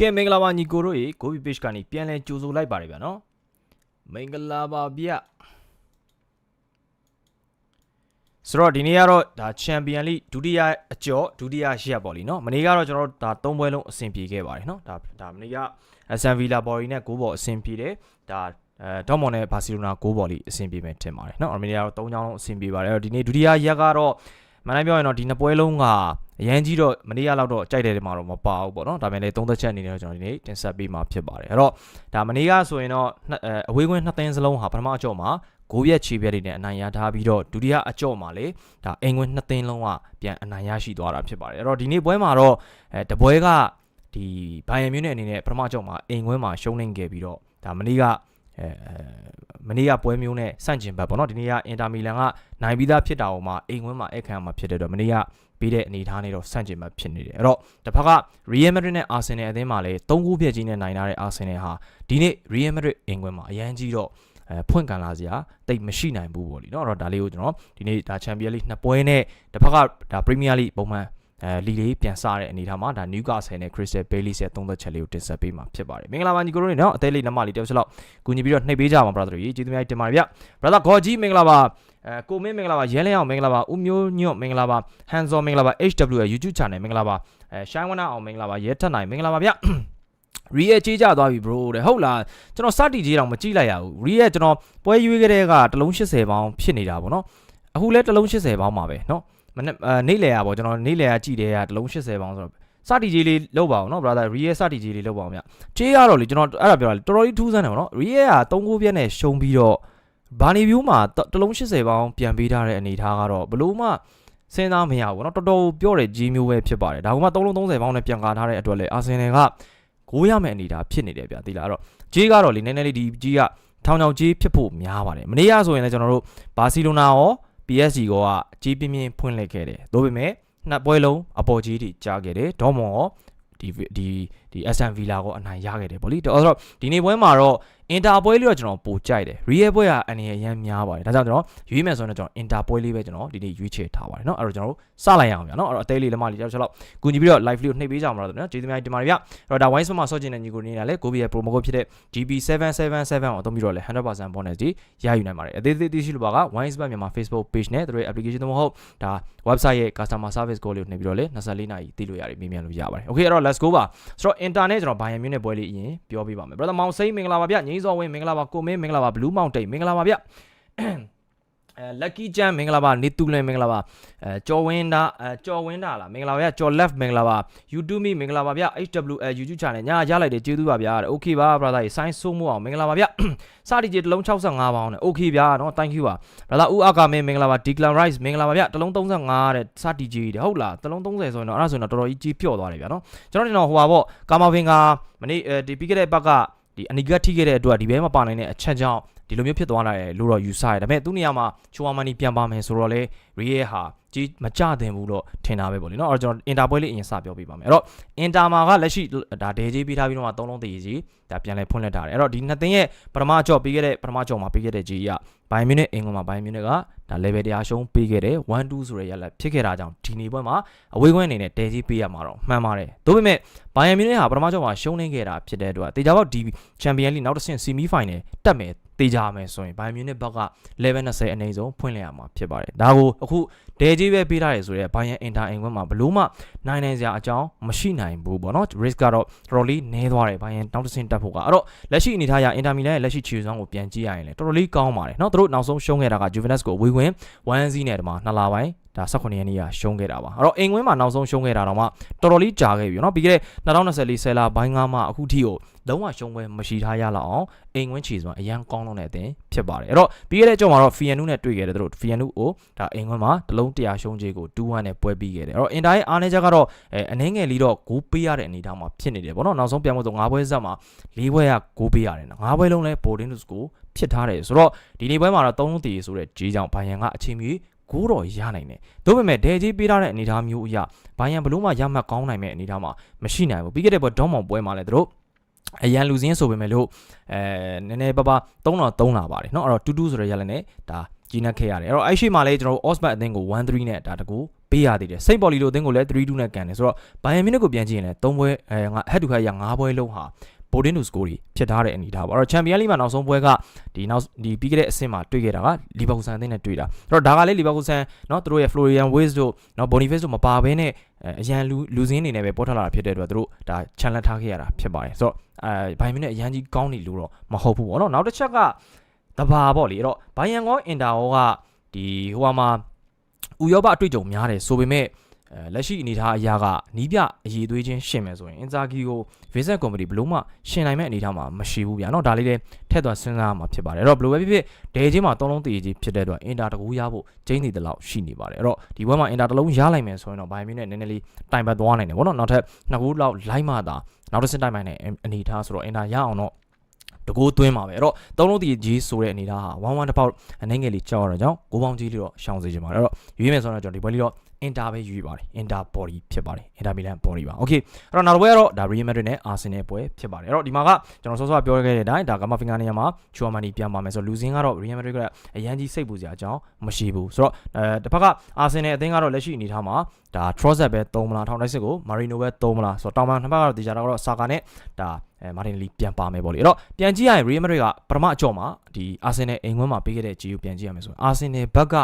ကဲမင်္ဂလာပါညီကိုတို့ရေ Gobi Page ကနေပြန်လဲကြိုဆိုလိုက်ပါတယ်ဗျာနော်မင်္ဂလာပါဗျဆိုတော့ဒီနေ့ကတော့ဒါ Champion League ဒုတိယအကျော်ဒုတိယရက်ပေါ့လीနော်မနေ့ကတော့ကျွန်တော်တို့ဒါ၃ပွဲလုံးအဆင်ပြေခဲ့ပါတယ်နော်ဒါဒါမနေ့က Aston Villa ဘော်ရီနဲ့9ဘော်အဆင်ပြေတယ်ဒါအဲဒေါမွန်နဲ့ဘာစီလိုနာ9ဘော်လီအဆင်ပြေမယ်ထင်ပါတယ်နော်အမေရိကတော့၃ချောင်းလုံးအဆင်ပြေပါတယ်အဲ့တော့ဒီနေ့ဒုတိယရက်ကတော့ မန်တိုင်းပြောရင်တော့ဒီနှစ်ပွဲလုံးကအရန်ကြီးတော့မနေ့ကလောက်တော့ကြိုက်တယ်ဒီမှာတော့မပါဘူးပေါ့နော်ဒါပေမဲ့လည်းသုံးသက်ချက်အနေနဲ့တော့ကျွန်တော်ဒီနေ့တင်ဆက်ပေးမှာဖြစ်ပါတယ်အဲ့တော့ဒါမနေ့ကဆိုရင်တော့နှစ်အဲအဝေးကွင်းနှစ်သင်းစလုံးဟာပထမအကြော့မှာဂိုးရက်ချေပြက်တွေနဲ့အနိုင်ရထားပြီးတော့ဒုတိယအကြော့မှာလေဒါအင်ကွင်းနှစ်သင်းလုံးကပြန်အနိုင်ရရှိသွားတာဖြစ်ပါတယ်အဲ့တော့ဒီနေ့ပွဲမှာတော့အဲတပွဲကဒီဘိုင်ယန်မြူးနဲ့အနေနဲ့ပထမအကြော့မှာအင်ကွင်းမှာရှုံးနေခဲ့ပြီးတော့ဒါမနေ့ကအဲ မနေ့ကပွဲမျိုးနဲ့စန့်ကျင်ဘက်ပေါ့နော်ဒီနေ့ကအင်တာမီလန်ကနိုင်ပြီးသားဖြစ်တာအောင်မှာအိမ်ဝင်းမှာအခမ်းမှာဖြစ်တဲ့အတွက်မနေ့ကပြီးတဲ့အနေအထားနဲ့တော့စန့်ကျင်ဘက်ဖြစ်နေတယ်အဲ့တော့တစ်ဖက်က Real Madrid နဲ့ Arsenal အသင်းမှာလည်း၃ခုပြည့်ကြီးနဲ့နိုင်ထားတဲ့ Arsenal ဟာဒီနေ့ Real Madrid အိမ်ဝင်းမှာအရန်ကြီးတော့အဲဖွင့်ကန်လာစရာတိတ်မရှိနိုင်ဘူးပေါ့လीเนาะအဲ့တော့ဒါလေးကိုကျွန်တော်ဒီနေ့ဒါ Champions League နှစ်ပွဲနဲ့တစ်ဖက်ကဒါ Premier League ပုံမှန် အဲလီလေးပြန်စတဲ့အနေထားမှာဒါ Newcastle နဲ့ Crystal Palace ရဲ့သုံးသက်ချက်လေးကိုတင်ဆက်ပေးမှာဖြစ်ပါတယ်မင်္ဂလာပါညီကိုတို့နေနော်အသေးလေးနမလေးတယောက်ချက်လောက်ကူညီပြီးတော့နှိပ်ပေးကြပါ brother ကြီးကျေးဇူးများတင်ပါတယ်ဗျ brother ဂေါ်ကြီးမင်္ဂလာပါအဲကိုမင်းမင်္ဂလာပါရဲလင်းအောင်မင်္ဂလာပါဦးမျိုးညွတ်မင်္ဂလာပါဟန်ဇော်မင်္ဂလာပါ HW ရဲ့ YouTube channel မင်္ဂလာပါအဲရှိုင်းဝနာအောင်မင်္ဂလာပါရဲထက်နိုင်မင်္ဂလာပါဗျရီရဲ့ကြေးကြသွားပြီ bro တဲ့ဟုတ်လားကျွန်တော်စတီကြေးတောင်မကြည့်လိုက်ရဘူးရီရဲ့ကျွန်တော်ပွဲရွေးခဲ့တဲ့ကတလုံး80ပေါင်းဖြစ်နေတာပေါ့နော်အခုလဲတလုံး80ပေါင်းပါပဲเนาะ မနေ့နေ့လေရပေါ့ကျွန်တော်နေ့လေရကြည့်တဲ့ကတလုံး80ပေါင်းဆိုတော့စတီကြီးလေးလောက်ပါအောင်เนาะ brother ရီရဲ့စတီကြီးလေးလောက်ပါအောင်ဗျကြေးရတော့လေကျွန်တော်အဲ့ဒါပြောတာလေတော်တော်လေးထူးဆန်းတယ်ပေါ့နော်ရီရဲ့က3ကိုပြည့်နဲ့ရှုံးပြီးတော့ဘာနီဗျူးမှာတလုံး80ပေါင်းပြန်ပေးထားတဲ့အနေထားကတော့ဘလို့မှစဉ်းစားမရဘူးเนาะတော်တော်ပြောတဲ့ကြီးမျိုးပဲဖြစ်ပါတယ်ဒါကမှ3လုံး30ပေါင်းနဲ့ပြန်ကာထားတဲ့အတွက်လေအာဆင်နယ်ကကိုးရမယ့်အနေထားဖြစ်နေတယ်ဗျာသိလားအဲ့တော့ဂျေးကတော့လေနည်းနည်းလေးဒီဂျေးကထောင်ချောင်ဂျေးဖြစ်ဖို့များပါတယ်မနေ့ကဆိုရင်လည်းကျွန်တော်တို့ဘာစီလိုနာရော PSG ကောကကြီးပြင်းပြင်းဖွင့်လှစ်ခဲ့တယ်။ဒါပေမဲ့နှစ်ပွဲလုံးအပေါ်ကြီးတွေကြားခဲ့တယ်။ဒေါ်မွန်ရောဒီဒီဒီ SN Villa ကိုအနိုင်ရခဲ့တယ်ဗောလေ။အဲ့တော့ဒီနေ့ပွဲမှာတော့ အင်တာပွဲလေးတော့ကျွန်တော်ပိုကြိုက်တယ်။ Real ပွဲကအန်ရရမ်းများပါတယ်။ဒါကြောင့်ကျွန်တော်ရွေးမယ်ဆိုရင်တော့ကျွန်တော်အင်တာပွဲလေးပဲကျွန်တော်ဒီနေ့ရွေးချယ်ထားပါတယ်เนาะအဲ့တော့ကျွန်တော်တို့စလိုက်ရအောင်ဗျာเนาะအဲ့တော့အသေးလေးလက်မလေးတစ်ချက်လောက်ကူညီပြီးတော့ live လေးကိုနှိပ်ပေးကြမှာတော့เนาะကျေးဇူးများတင်ပါတယ်ဗျ။အဲ့တော့ဒါ wine မှာဆော့ကျင်တဲ့ညီကိုနေရလဲကိုဘီရဲ့ promo code ဖြစ်တဲ့ GB777 ကိုအသုံးပြီးတော့လဲ100% bonus ကြီးရယူနိုင်ပါတယ်။အသေးသေးသိရှိလို့ပါက wine မြန်မာ Facebook page နဲ့သူတို့ရဲ့ application တို့မဟုတ်ဒါ website ရဲ့ customer service call လေးကိုနှိပ်ပြီးတော့လဲ24နာရီသိလို့ရတယ်မေးမြန်းလို့ရပါတယ်။ Okay အဲ့တော့ let's go ပါ။ဆိုတော့ internet ကျွန်တော် Bayern Munich ပွဲလေးအရင်ပြောပြပါမယ်။ brother မောင်စိမ်းမင်္ဂလာပါဗျ။ငိမ့် စောဝင်းမင်္ဂလာပါကိုမင်းမင်္ဂလာပါ blue mountain မင်္ဂလာပါဗျအဲ lucky jam မင်္ဂလာပါနေတူလင်မင်္ဂလာပါအဲကျော်ဝင်းတာအဲကျော်ဝင်းတာလားမင်္ဂလာပါဗျကျော် left မင်္ဂလာပါ youtube မင်္ဂလာပါဗျ hwl youtube channel ညာရလိုက်တယ်ကျေးဇူးပါဗျာ okay ပါ brother ဆိုင်းဆိုးမို့အောင်မင်္ဂလာပါဗျစတီကြီးတစ်လုံး65ပေါင်းနဲ့ okay ဗျာနော် thank you ပါ brother ဦးအကာမင်းမင်္ဂလာပါ declan rice မင်္ဂလာပါဗျတစ်လုံး35တဲ့စတီကြီးတဲ့ဟုတ်လားတစ်လုံး30ဆိုရင်တော့အဲ့ဒါဆိုရင်တော့တော်တော်ကြီးကြီးပြော့သွားတယ်ဗျာနော်ကျွန်တော်တင်တော့ဟိုပါပေါ့ကာမာဖင်ကမနေ့ဒီပြီးခဲ့တဲ့ဘက်က ဒီအနီကတ်ထိခဲ့တဲ့အတွက်ဒီဘဲမှာပါနိုင်တဲ့အချက်ကြောင့် ဒီလိုမျိုးဖြစ်သွားလာတယ်လို့တော့ယူဆရတယ်ဒါပေမဲ့သူနေရာမှာချိုဝါမနီပြန်ပါမယ်ဆိုတော့လေရီရဲ့ဟာကြီးမကြတင်ဘူးတော့ထင်တာပဲပေါ့လေနော်အဲ့တော့ကျွန်တော်အင်တာပွဲလေးအရင်စပြောပြပါမယ်အဲ့တော့အင်တာမာကလက်ရှိဒါဒဲကြီးပေးထားပြီးတော့သုံးလုံးတည်ကြီးဒါပြန်လဲဖွင့်လက်ထားတယ်အဲ့တော့ဒီနှစ်သင်းရဲ့ပထမကြော့ပေးခဲ့တဲ့ပထမကြော့မှာပေးခဲ့တဲ့ကြီးကဘိုင်မြူနစ်အင်္ဂလန်မှာဘိုင်မြူနစ်ကဒါ level တရားရှုံးပေးခဲ့တယ်1 2ဆိုတဲ့ရလက်ဖြစ်ခဲ့တာကြောင့်ဒီနေ့ပွဲမှာအဝေးကွင်းအနေနဲ့ဒဲကြီးပေးရမှာတော့မှန်ပါတယ်ဒါပေမဲ့ဘိုင်မြူနစ်ဟာပထမကြော့မှာရှုံးနေခဲ့တာဖြစ်တဲ့အတွက်တေချာပေါက်ဒီချန်ပီယံလိနောက်တစ်ဆင့် semi final တက်မယ် တေးကြမယ်ဆိုရင်ဘိုင်မြူနစ်ဘက်က level 20အနေဆုံးဖွင့်လှစ်ရမှာဖြစ်ပါတယ်ဒါကိုအခုဒဲကြီးပဲပေးထားရဆိုတဲ့ဘိုင်ယန်အင်တာအင်ကွန်းမှာဘလို့မှနိုင်နိုင်စရာအကြောင်းမရှိနိုင်ဘူးပေါ့နော် risk ကတော့တော်တော်လေးနည်းသွားတယ်ဘိုင်ယန်နောက်တစ်ဆင့်တက်ဖို့ကအဲ့တော့လက်ရှိအနေထားအရအင်တာမီလန်ရဲ့လက်ရှိခြေစွမ်းကိုပြန်ကြည့်ရရင်လည်းတော်တော်လေးကောင်းပါတယ်နော်သူတို့နောက်ဆုံးရှုံးခဲ့တာက Juventus ကိုဝေးဝင်1-0နဲ့တမှာနှစ်လပိုင်း ဒါ18ရက်နေ့ကရှုံးခဲ့တာပါအဲ့တော့အိမ်ဝင်းမှာနောက်ဆုံးရှုံးခဲ့တာတော့မှတော်တော်လေးကြာခဲ့ပြီเนาะပြီးခဲ့တဲ့2024ဆယ်လပိုင်းကမှအခုထိကိုလုံးဝရှုံးပွဲမရှိထားရလောက်အောင်အိမ်ဝင်းချီစွာအရန်ကောင်းလုံးတဲ့အသင်းဖြစ်ပါတယ်အဲ့တော့ပြီးခဲ့တဲ့ကြောင်မှာတော့ Fianu နဲ့တွေ့ခဲ့တယ်သူတို့ Fianu ကိုဒါအိမ်ဝင်းမှာတလုံး100ရှုံးခြင်းကို2-1နဲ့ပွဲပြီးခဲ့တယ်အဲ့တော့ Inter ရဲ့အားနည်းချက်ကတော့အဲအနှင်းငယ်လေးတော့ဂိုးပေးရတဲ့အနေအထားမှာဖြစ်နေတယ်ပေါ့နော်နောက်ဆုံးပြန်ဖို့ဆို9ပွဲဆက်မှာ4ပွဲကဂိုးပေးရတယ်နော်9ပွဲလုံးလဲ Boarding to School ဖြစ်ထားတယ်ဆိုတော့ဒီနေ့ပွဲမှာတော့3လုံးတည်ဆိုတဲ့ဂျေးကြောင့်ဘိုင်ယန်ကအချိန်မီ ကိုတော့ရနိုင်တယ်။ဒါပေမဲ့ဒဲကြီးပေးထားတဲ့အနေအထားမျိုးအရဘိုင်ယန်ဘလို့မှရမှတ်ကောင်းနိုင်မဲ့အနေအထားမှာမရှိနိုင်ဘူး။ပြီးခဲ့တဲ့ပွဲဒေါမောင်ပွဲမှာလည်းတို့အရန်လူစင်းဆိုပေမဲ့လို့အဲနည်းနည်းပါးပါ3တော့3လာပါတယ်เนาะအဲ့တော့တူတူဆိုတဲ့ရလည်း ਨੇ ဒါ ကြီးနှက်ခဲ့ရတယ်အဲ့တော့အဲ့ရှိမှလည်းကျွန်တော်တို့ Osbat အသင်းကို1-3နဲ့ဒါတကူပေးရသေးတယ်စိတ်ပေါ်လီလိုအသင်းကိုလည်း3-2နဲ့ကန်တယ်ဆိုတော့ဘိုင်ယန်မြူနစ်ကိုပြန်ကြည့်ရင်လည်း3ပွဲအဲငါ head to head ရ5ပွဲလုံးဟာ ဘိုဒင်းတူစကိုရီဖြစ်ထားတဲ့အနေအထားပေါ့အဲ့တော့ချန်ပီယံလိမှာနောက်ဆုံးပွဲကဒီနောက်ဒီပြီးခဲ့တဲ့အဆင့်မှာတွေ့ခဲ့တာကလီဗာပူးဆန်အသင်းနဲ့တွေ့တာအဲ့တော့ဒါကလည်းလီဗာပူးဆန်เนาะသူတို့ရဲ့ Florian Wirtz တို့เนาะ Boniface တို့မပါဘဲနဲ့အဲအရန်လူလူစင်းအနေနဲ့ပဲပေါ်ထွက်လာတာဖြစ်တဲ့အတွက်သူတို့ဒါချန်လက်ထားခဲ့ရတာဖြစ်ပါတယ်ဆိုတော့အဲဘိုင်ယန်မြူနစ်အရန်ကြီးကောင်းနေလို့တော့မဟုတ်ဘူးပေါ့เนาะနောက်တစ်ချက်ကတဘာပေါ့လေအဲ့တော့ဘိုင်ယန်ကောအင်တာဟောကဒီဟိုမှာဥရောပအတွေ့အကြုံများတယ်ဆိုပေမဲ့အဲ လက်ရှိအနေအထားအရာကနီးပြအည်သွေးချင်းရှင်မယ်ဆိုရင်အင်ဇာဂီကို Visit Company ဘလို့မှရှင်နိုင်မဲ့အနေအထားမှာမရှိဘူးဗျာเนาะဒါလေးလည်းထည့်သွားစဉ်းစားရမှာဖြစ်ပါတယ်အဲ့တော့ဘလို့ပဲဖြစ်ဖြစ်ဒဲချင်းမှာသုံးလုံးတည်ကြီးဖြစ်တဲ့အတွက်အင်တာတကူရဖို့ကျင်းနေတယ်လို့ရှိနေပါတယ်အဲ့တော့ဒီဘက်မှာအင်တာတစ်လုံးရလိုက်မယ်ဆိုရင်တော့ဘိုင်မီနဲ့နည်းနည်းလေးတိုင်ပတ်သွားနိုင်တယ်ဗောနော်နောက်ထပ်နှစ်ခုလောက်လိုက်မှသာနောက်တစ်စတိုင်ပိုင်းနဲ့အနေအထားဆိုတော့အင်တာရအောင်တော့ တကူသွင်းပါပဲအဲ့တော့သုံးလုံးတည်ကြီးဆိုတဲ့အနေအထားဟာ1 1တစ်ပေါက်အနေငယ်လေးကြောက်ရတော့ကြောင်းကိုပေါင်းကြီးလေးတော့ရှောင်စေချင်ပါတယ်အဲ့တော့ရွေးမယ်ဆိုတော့ကျွန်တော်ဒီပွဲလေးတော့ Inter ပဲယူပါတယ် Inter body ဖြစ်ပါတယ် Inter Milan body ပါ Okay အဲ့တော့နောက်တစ်ပွဲကတော့ဒါ Real Madrid နဲ့ Arsenal ပွဲဖြစ်ပါတယ်အဲ့တော့ဒီမှာကကျွန်တော်စောစောကပြောခဲ့တဲ့အတိုင်းဒါကမဖင်ဂါနေရာမှာ Chouamani ပြန်ပါမယ်ဆိုတော့လူစင်းကတော့ Real Madrid ကအရန်ကြီးစိတ်ပူစရာအကြောင်းမရှိဘူးဆိုတော့အဲတစ်ဖက်က Arsenal အသင်းကတော့လက်ရှိအနေထားမှာဒါ Trossard ပဲသုံးမလားထောင်တိုက်စစ်ကို Marino ပဲသုံးမလားဆိုတော့တောင်ပန်နှစ်ဖက်ကတော့ဒီကြတော့ Saka နဲ့ဒါ အဲမာတင်လီပြန်ပါမယ်ပေါ့လေအဲ့တော့ပြန်ကြည့်ရရင် Real Madrid ကပထမအကြော့မှာဒီ Arsenal အိမ်ခွင်းမှာပေးခဲ့တဲ့ G ကိုပြန်ကြည့်ရမယ်ဆိုရင် Arsenal ဘက်က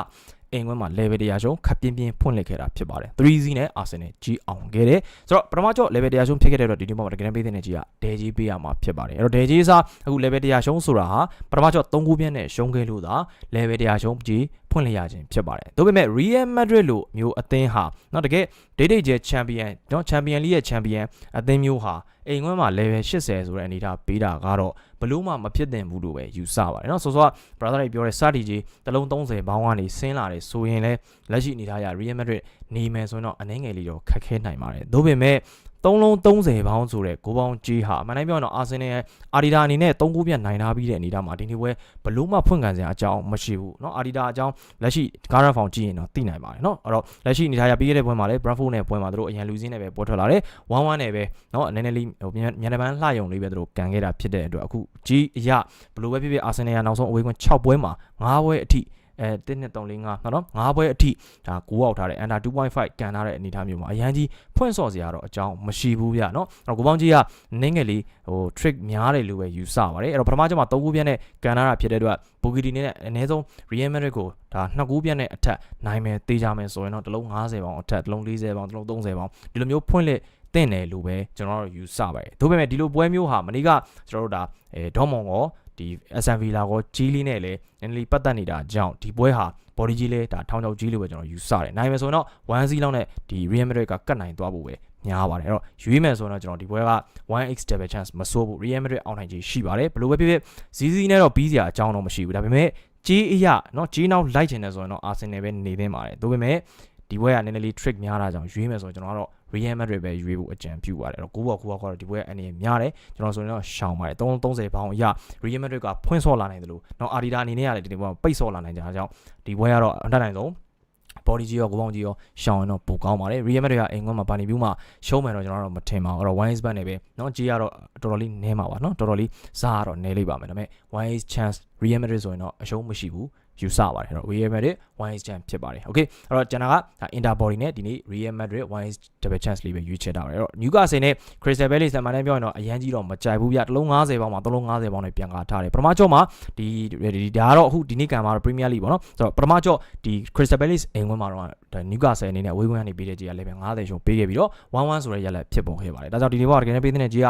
အိမ်ခွင်းမှာ level 100ရှုံးခပ်ပြင်းပြင်းဖွင့်လှစ်ခဲ့တာဖြစ်ပါတယ် 3C နဲ့ Arsenal ကြီးအောင်ခဲ့တယ်ဆိုတော့ပထမကြော့ level 100ရှုံးဖြစ်ခဲ့တဲ့အတွက်ဒီနေ့မှာတကယ်ပေးတဲ့နေကြီးကဒဲကြီးပေးရမှာဖြစ်ပါတယ်အဲ့တော့ဒဲကြီးစားအခု level 100ရှုံးဆိုတာဟာပထမကြော့3ခုပြည့်နဲ့ရှုံးခဲ့လို့သာ level 100ရှုံးကြီး ဖွင့်လှစ်ရခြင်းဖြစ်ပါတယ်ဒါပေမဲ့ Real Madrid လို့မျိုးအသင်းဟာเนาะတကယ်ဒိတ်ဒိတ်ကျချန်ပီယံเนาะချန်ပီယံလိရဲ့ချန်ပီယံအသင်းမျိုးဟာအိမ်ခွင်းမှာ level 80ဆိုတဲ့အနေအထားပေးတာကတော့ဘလို့မှမဖြစ်သင့်ဘူးလို့ပဲယူဆပါတယ်เนาะဆိုတော့ brother တွေပြောတဲ့စတီကြီးတလုံး30ဘောင်းကနေဆင်းလာတယ်ဆိုရင်လည်းလက်ရှိအနေထားရ Real Madrid နေမယ်ဆိုရင်တော့အနှဲငယ်လေးတော့ခက်ခဲနိုင်ပါတယ်ဒါပေမဲ့3လုံး30ပေါင်းဆိုတဲ့6ပေါင်းကြီးဟာအမှန်တိုင်းပြောရင်တော့အာဆင်နယ်ရဲ့အာဒီတာအနေနဲ့3ခုပြတ်နိုင်ထားပြီးတဲ့အနေအထားမှာဒီနေ့ပွဲဘလို့မှဖွင့်ခံစရာအကြောင်းမရှိဘူးเนาะအာဒီတာအကြောင်းလက်ရှိကားရဖောင်ကြည့်ရင်တော့သိနိုင်ပါတယ်เนาะအဲ့တော့လက်ရှိအနေထားရပြီးခဲ့တဲ့ပွဲမှာလည်း Bradford နဲ့ပွဲမှာသူတို့အရန်လူစင်းနဲ့ပဲပွဲထွက်လာတယ်1-1နဲ့ပဲเนาะနည်းနည်းလေးဟိုမြန်တပန်းလှယုံလေးပဲသူတို့ကန်ခဲ့တာဖြစ်တဲ့အတွက်အခုကြီးအရဘလို့ပဲဖြစ်ဖြစ်အာဆင်နယ်ကနောက်ဆုံးအဝေးကွင်း6ပွဲမှာ9ပွဲအထိ အဲ1 2 3 4 5နော်9ပွဲအထိဒါ9အောက်ထားတဲ့ under 2.5ကန်ထားတဲ့အနေအထားမျိုးမှာအရန်ကြီးဖွင့်ဆော့စရာတော့အကြောင်းမရှိဘူးဗျနော်အဲ့တော့ကိုပေါင်းကြီးကနင်းငယ်လေးဟို trick များတယ်လို့ပဲယူဆပါတယ်အဲ့တော့ပထမကျမှ3ခုပြည့်နဲ့ကန်ထားတာဖြစ်တဲ့အတွက်ဘူဂီတီနဲ့အနည်းဆုံး Real Madrid ကိုဒါ2ခုပြည့်နဲ့အထက်နိုင်မယ်တေးကြမယ်ဆိုရင်တော့တစ်လုံး50ပေါင်အထက်တစ်လုံး40ပေါင်တစ်လုံး30ပေါင်ဒီလိုမျိုးဖွင့်လက်တင့်တယ်လို့ပဲကျွန်တော်တို့ယူဆပါတယ်ဒါပေမဲ့ဒီလိုပွဲမျိုးဟာမနေ့ကကျွန်တော်တို့ဒါအဲဒေါ်မွန်ကော ဒီ SMV လာကောကြီးလေးနဲ့လည်းနည်းနည်းလေးပတ်သက်နေတာကြောင့်ဒီပွဲဟာ body ကြီးလေးဒါထောင်ချောက်ကြီးလို့ပဲကျွန်တော်ယူဆတယ်နိုင်မယ်ဆိုရင်တော့1 C လောက်နဲ့ဒီ Real Madrid ကကတ်နိုင်သွားဖို့ပဲများပါတယ်အဲ့တော့ရွေးမယ်ဆိုတော့ကျွန်တော်ဒီပွဲက 1x double chance မစိုးဘူး Real Madrid အောင်နိုင်ခြေရှိပါတယ်ဘယ်လိုပဲဖြစ်ဖြစ်ဇီးဇီးနဲ့တော့ပြီးစရာအကြောင်းတော့မရှိဘူးဒါပေမဲ့ကြီးအရာเนาะကြီးနောက်လိုက်ချင်တယ်ဆိုရင်တော့ Arsenal ပဲနေသင့်ပါတယ်ဒါပေမဲ့ဒီပွဲကနည်းနည်းလေး trick များတာကြောင့်ရွေးမယ်ဆိုတော့ကျွန်တော်ကတော့ Real Madrid ပဲရွေးဖို့အကြံပြုပါတယ်အဲ့တော့ကိုဘောကိုဘောကတော့ဒီပွဲအနေနဲ့များတယ်ကျွန်တော်ဆိုရင်တော့ရှောင်ပါတယ်330ပေါင်အရ Real Madrid ကဖွင့်ဆော့လာနိုင်တယ်လို့နော် Adidas အနေနဲ့ရတယ်ဒီပွဲပိတ်ဆော့လာနိုင်ကြတာကြောင့်ဒီပွဲကတော့အတက်နိုင်ဆုံး body ကြီးရောကိုပေါင်းကြီးရောရှောင်းရင်တော့ပိုကောင်းပါတယ် Real Madrid ကအိမ်ကွန်းမှာပါနေပြီးမှရှုံးမယ်တော့ကျွန်တော်တော့မထင်ပါဘူးအဲ့တော့ 1 band နဲ့ပဲเนาะကြီးကတော့တော်တော်လေးနည်းမှာပါเนาะတော်တော်လေးစားကတော့နည်းလိမ့်ပါမယ်ဒါပေမဲ့ 1 chance Real Madrid ဆိုရင်တော့အရှုံးမရှိဘူး ယူဆပါတယ်အဲ့တော့ Real Madrid 1 chance ဖြစ်ပါတယ် okay အဲ့တော့ကျွန်တော်က Inter body နဲ့ဒီနေ့ Real Madrid 1 double chance လေးပဲရွေးချယ်တာပါအဲ့တော့ Newcastle နဲ့ Crystal Palace ဆက်မှန်တယ်ပြောရင်တော့အရန်ကြီးတော့မကြိုက်ဘူးဗျတလုံး90ပေါင်းမှာတလုံး90ပေါင်းနဲ့ပြန်ကားထားတယ်ပထမကြော့မှာဒီဒီဒါကတော့အခုဒီနေ့ကန်မှာတော့ Premier League ပေါ့နော်ဆိုတော့ပထမကြော့ဒီ Crystal Palace အိမ်ဝင်မှာတော့ဒါ Newcastle အနေနဲ့ဝေးဝန်းကနေပေးတဲ့ကြီးကလည်းပဲ90ရှုံပေးခဲ့ပြီးတော့1-1ဆိုတဲ့ရလက်ဖြစ်ပေါ်ခဲ့ပါတယ်ဒါကြောင့်ဒီနေ့ဘောတကယ်နဲ့ပေးတဲ့ကြီးက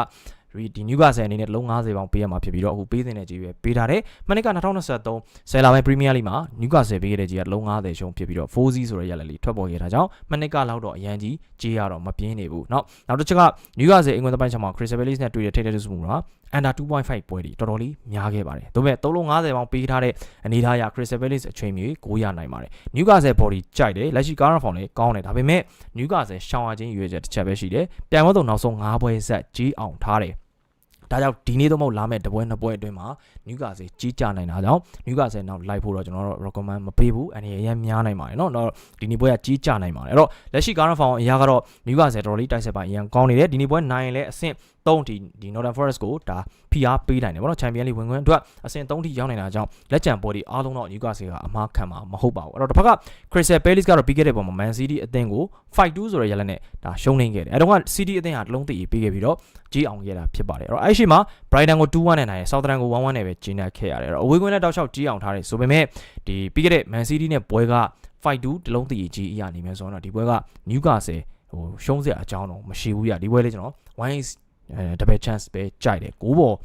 ဒီ Newcastle အနေနဲ့လုံး90ပေါင်ပေးရမှာဖြစ်ပြီးတော့အခုပေးတဲ့ကြီးပဲပေးထားတယ်မနစ်က2023ဆယ်လာပိုင်း Premier League မှာ Newcastle ပေးခဲ့တဲ့ကြီးကလုံး90ရှုံဖြစ်ပြီးတော့ 4C ဆိုတဲ့ရလက်လေးထွက်ပေါ်ခဲ့တာကြောင့်မနစ်ကလောက်တော့အရန်ကြီးကြေးရတော့မပြင်းနေဘူးเนาะနောက်တစ်ချက်က Newcastle အင်္ဂလန်တပိုင်းချမှာ Crystal Palace နဲ့တွေ့တဲ့ထိပ်တဲ့စုမှုက under 2.5ပွဲတွေတော်တော်လေးများခဲ့ပါတယ်ဒါပေမဲ့3လုံး90ပေါင်ပေးထားတဲ့အနေထားအရ Crystal Palace အချိန်မျိုးကိုရနိုင်ပါတယ် Newcastle body ကြိုက်တယ်လက်ရှိ Current Form လည်းကောင်းတယ်ဒါပေမဲ့ Newcastle ရှောင်းရခြင်းရွေးချက်တစ်ချက်ပဲရှိတယ်ပြန်မတော့နောက်ဆုံး5ပွဲဆက်ကြီးအောင်ထားတယ် ဒါကြောင့်ဒီနေ့တော့မဟုတ်လာမဲ့တပွဲနှစ်ပွဲအတွင်းမှာနျူကာဆယ်ကြီးကြနိုင်တာကြောင့်နျူကာဆယ်နောက်လိုက်ဖို့တော့ကျွန်တော်တို့ recommend မပေးဘူးအနေနဲ့အရင်များနိုင်ပါတယ်เนาะတော့ဒီနေ့ပွဲကကြီးကြနိုင်ပါတယ်အဲ့တော့လက်ရှိ current form အရာကတော့နျူကာဆယ်တော်တော်လေးတိုက်ဆက်ပိုင်းအရင်ကောင်းနေတယ်ဒီနေ့ပွဲနိုင်ရင်လည်းအဆင့် 3ဒီဒီ Northern Forest ကိုဒါ PR ပေးနိုင်တယ်ဗောနော် Champion League ဝင်ခွင့်အတွက်အဆင့်3ထိရောက်နိုင်တာကြောင့်လက်ကျန်ဘော်ဒီအားလုံးတော့ Newcastle ကအမှားခံမှာမဟုတ်ပါဘူးအဲ့တော့တစ်ဖက်က Crystal Palace ကတော့ပြီးခဲ့တဲ့ပုံမှာ Man City အသင်းကို5-2ဆိုတဲ့ရလနဲ့ဒါရှုံးနေခဲ့တယ်အဲ့တော့က City အသင်းဟာတစ်လုံးတည်ပေးခဲ့ပြီးတော့ကြီးအောင်ခဲ့တာဖြစ်ပါတယ်အဲ့တော့အဲ့ရှိမှာ Brighton ကို2-1နဲ့နိုင်တယ် Southampton ကို1-1နဲ့ပဲကျင်းနေခဲ့ရတယ်အဲ့တော့အဝေးကွင်းနဲ့တောက်လျှောက်ကြီးအောင်ထားတယ်ဆိုပေမဲ့ဒီပြီးခဲ့တဲ့ Man City နဲ့ပွဲက5-2တလုံးတည်ကြီးအရာနေမယ်ဆိုတော့ဒီပွဲက Newcastle ဟိုရှုံးစရာအကြောင်းတော့မရှိဘူးရဒီပွဲလေးကျွန်တော်1 is အဲ double chance ပဲကြိုက်တယ်ကိုးပေါ်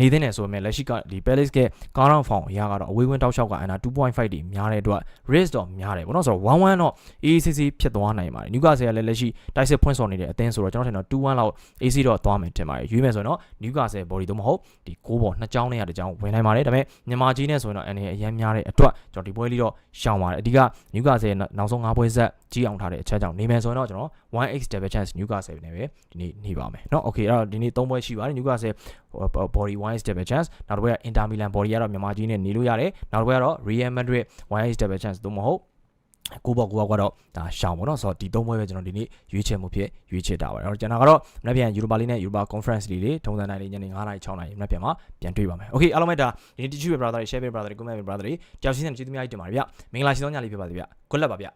နေတဲ့နေဆိုပေမဲ့လက်ရှိကဒီ Palace ကကားရောင်းဖောင်အရာကတော့အဝေးဝင်တောက်လျှောက်က under 2.5တွေများတဲ့အတွက် risk တော့များတယ်ပေါ့နော်ဆိုတော့1-1တော့ ACC ဖြစ်သွားနိုင်ပါတယ် Newcastle ကလည်းလက်ရှိတိုက်စစ်ဖွင့်ဆော်နေတဲ့အသင်းဆိုတော့ကျွန်တော်ထင်တော့2-1လောက် AC တော့သွားမယ်ထင်ပါတယ်ရွေးမယ်ဆိုရင်တော့ Newcastle body တော့မဟုတ်ဒီ6ပေါ်နှစ်ကြောင်းနဲ့ရတဲ့ကြောင်းဝင်နိုင်ပါတယ်ဒါပေမဲ့မြန်မာကြီးနဲ့ဆိုရင်တော့အနေအရင်များတဲ့အတွက်ကျွန်တော်ဒီပွဲလေးတော့ရှောင်ပါတယ်အဓိက Newcastle နောက်ဆုံး5ပွဲဆက်ကြီးအောင်ထားတဲ့အချက်ကြောင့်နေမယ်ဆိုရင်တော့ကျွန်တော် 1x double chance Newcastle နဲ့ပဲဒီနေ့နေပါမယ်เนาะ okay အဲ့တော့ဒီနေ့3ပွဲရှိပါတယ် Newcastle body 1x double chance နောက်တစ်ပွဲက Inter Milan body ကတော့မြန်မာကြီးနဲ့နေလို့ရတယ်နောက်တစ်ပွဲကတော့ Real Madrid 1x double chance သို့မဟုတ်ကိုပေါ့ကိုကတော့ဒါရှောင်းပေါ့နော်ဆိုတော့ဒီသုံးပွဲပဲကျွန်တော်ဒီနေ့ရွေးချယ်မှုဖြစ်ရွေးချယ်တာပါအဲ့တော့ကျွန်တော်ကတော့မနေ့ပြန် Europa League နဲ့ Europa Conference League တွေထုံစံတိုင်းလေးညနေ9:00နာရီ6:00နာရီမနေ့ပြန်မှာပြန်တွေ့ပါမယ် Okay အားလုံးပဲဒါဒီနေ့ tissue brother တွေ share brother တွေ comment brother တွေကြောက်ရှင်းတဲ့ကျေးဇူးများကြီးတင်ပါတယ်ဗျမင်္ဂလာရှိသောညလေးဖြစ်ပါစေဗျ good luck ပါဗျ